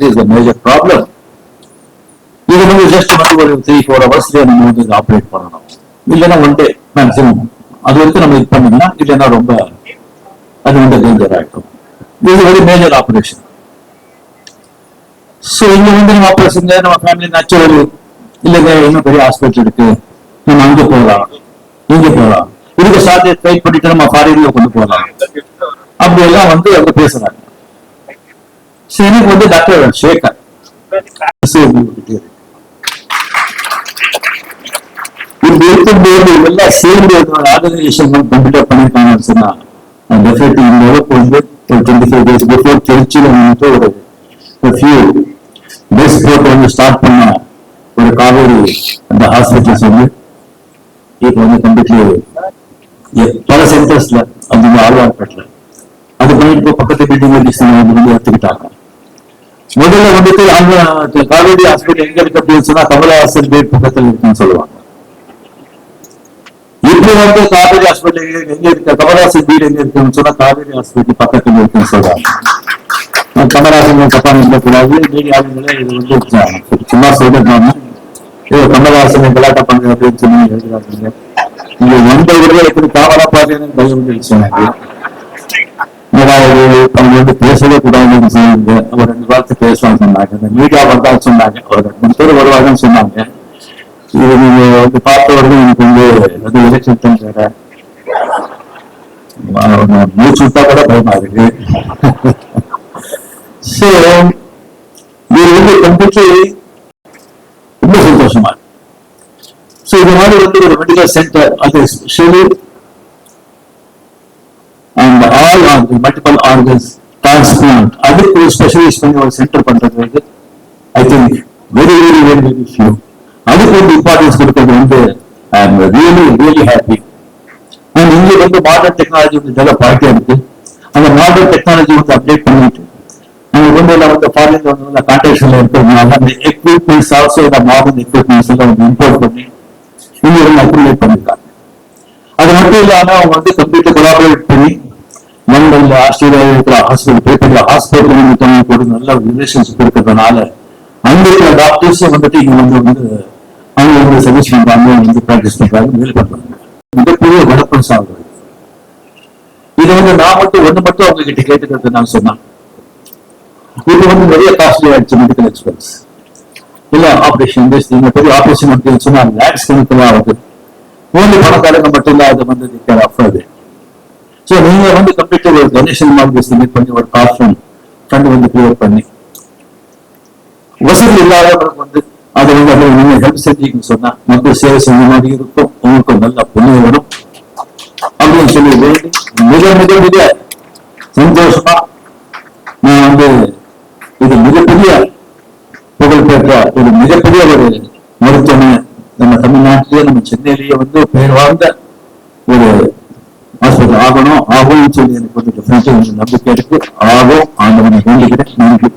Is the major problem இது வந்து just வந்து ஒரு த்ரீ ஃபோர் ஹவர்ஸ்ல நம்ம வந்து ஆப்ரேட் பண்ணணும். இல்லைன்னா ஒன் டே மேக்ஸிமம் அது வரைக்கும் நம்ம இது பண்ணீங்கன்னா இல்லைன்னா ரொம்ப அது வந்து டேஞ்சர் ஆகிடும் இது ஒரு மேஜர் ஆப்ரேஷன் ஸோ இங்க வந்து நம்ம ஆப்ரேஷன் நம்ம ஃபேமிலி நேச்சுரல் இல்லைங்க இன்னும் பெரிய ஹாஸ்பிட்டல் இருக்கு நம்ம அங்க போகலாம். இங்க போகலாம். இதுக்கு சார்ஜ் ட்ரை பண்ணிட்டு நம்ம ஃபாரின்ல கொண்டு போகலாம். அப்படி எல்லாம் வந்து அவங்க பேசுறாங்க. ஸோ எனக்கு வந்து டாக்டர் சேகர் இப்படி இருக்கும்போது எல்லாம் சேர்ந்து ஒரு ஆர்கனைசேஷன் கம்ப்ளீட் பண்ணிருக்காங்கன்னு சொன்னா டெஃபினெட்லி இந்த அளவுக்கு வந்து ஒரு டுவெண்ட்டி ஃபைவ் டேஸ் பிஃபோர் திருச்சியில வந்துட்டு ஒரு ஃபியூ டேஸ் போட்டு வந்து ஸ்டார்ட் பண்ண ஒரு காவேரி அந்த ஹாஸ்பிட்டல்ஸ் வந்து இப்போ வந்து கம்ப்ளீட்லி பல சென்டர்ஸ்ல அது வந்து ஆழ்வார்பேட்டில் அது பண்ணிட்டு இப்போ பக்கத்து பில்டிங் வந்து எடுத்துக்கிட்டாங்க முதல்ல வந்துட்டு அவங்க காவேரி ஹாஸ்பிட்டல் எங்க இருக்கு அப்படின்னு சொன்னா கமலஹாசன் பேர் பக்கத்தில் இருக்குன்னு சொல்லுவாங்க. இப்போ வந்து காவேரி ஹாஸ்பிட்டல் எங்க இருக்க? கமலஹாசன் வீடு எங்க இருக்குன்னு சொன்னா காவேரி ஹாஸ்பிட்டல் பக்கத்துல இருக்குன்னு சொல்றாங்க. கமலஹாசன் தப்பா நினைக்கக்கூடாது. மீடியாவுங்களே இது வந்து சும்மா சொல்லிருக்காங்க ஏதோ கமலஹாசன் கலாட்டா பண்ணுங்க அப்படின்னு சொல்லி எழுதுறாங்க. இங்க எந்த ஊர்ல எப்படி காவலா பாத்தீங்கன்னு பயம் சொன்னாங்க அவங்க வந்து சொன்னாங்க அவர் ரெண்டு வாரத்தை பேசலாம் சொன்னாங்க இந்த மீடியா வந்தா சொன்னாங்க ஒரு ரெண்டு மூணு பேர் வருவாங்கன்னு சொன்னாங்க இது நீங்க வந்து பார்த்தவர்கள் எனக்கு வந்து அது எலெக்ஷன் டைம் வேற மூச்சு விட்டா கூட பயமா இருக்கு ஸோ இது வந்து கம்ப்ளீட்லி ரொம்ப சந்தோஷமா இருக்கு ஸோ இது மாதிரி வந்து ஒரு மெடிக்கல் சென்டர் அது specially and all organ multiple organs transplant அதுக்கு ஒரு ஸ்பெஷலைஸ் பண்ணி ஒரு சென்டர் பண்றது வந்து I think very very very very few அதுக்கு வந்து இம்பார்ட்டன்ஸ் கொடுக்கிறது வந்து I am really really happy and இங்கே வந்து மாடர்ன் டெக்னாலஜி வந்து டெவலப் ஆகிட்டே இருக்கு. அந்த மாடர்ன் டெக்னாலஜி வந்து அப்டேட் பண்ணிட்டு நம்ம ரொம்ப வந்து ஃபாரின்ல வந்து கான்டாக்ட்ஸ்ல இருக்கிறதுனால அந்த எக்யூப்மெண்ட்ஸ் ஆல்சோ இந்த மாடர்ன் எக்யூப்மெண்ட்ஸ் எல்லாம் வந்து இம்போர்ட் பண்ணி இங்கே வந்து அப்ரூவ் பண்ணிருக்காங்க. அது மட்டும் இல்லாம அவங்க வந்து கம்ப்யூட்டர் கொலாபரேட் பண்ணி மண்டல ஆஸ்திரேலியாவில் இருக்கிற ஹாஸ்பிட்டல் பெரிய ஹாஸ்பிட்டல் கூட நல்ல ரிலேஷன்ஷிப் இருக்கிறதுனால அங்க இருக்கிற டாக்டர்ஸும் வந்துட்டு இங்க வந்து வந்து அவங்க வந்து சர்வீஸ் பண்றாங்க வந்து ப்ராக்டிஸ் பண்றாங்க வேலை பண்றாங்க மிகப்பெரிய டெவலப்மெண்ட்ஸ் ஆகுது இது வந்து நான் மட்டும் ஒண்ணு மட்டும் அவங்க கிட்ட கேட்டுக்கிறது நான் சொன்னேன். இது வந்து நிறைய காஸ்ட்லி ஆயிடுச்சு மெடிக்கல் எக்ஸ்பென்ஸ் இல்ல ஆபரேஷன் இந்த பெரிய ஆபரேஷன் அப்படின்னு சொன்னா லேக்ஸ் கணக்கில் ஆகுது. ஓன்லி பணக்காரங்க மட்டும் தான் அது வந்து அஃபர்டு ஸோ நீங்க வந்து கம்ப்யூட்டர் ஒரு டொனேஷன் மாதிரி சப்மிட் பண்ணி ஒரு காஸ்ட் ஃபண்ட் வந்து கிரியேட் பண்ணி வசதி இல்லாதவங்களுக்கு வந்து அதை வந்து அதை நீங்க ஹெல்ப் செஞ்சீங்கன்னு சொன்னா மக்கள் சேவை செஞ்ச மாதிரி இருக்கும் உங்களுக்கு நல்ல புண்ணிய வரும். அப்படின்னு சொல்லி வேண்டி மிக மிக மிக சந்தோஷமா நான் வந்து இது மிகப்பெரிய புகழ்பெற்ற ஒரு மிகப்பெரிய ஒரு மருத்துவமனை நம்ம தமிழ்நாட்டிலேயே நம்ம சென்னையிலேயே வந்து பெயர் வாழ்ந்த ஒரு ஹாஸ்பிட்டல் ஆகணும் எனக்கு நம்பிக்கை இருக்கு. ஆகும் ஆண்டவனை வேண்டுகிறேன். நன்றி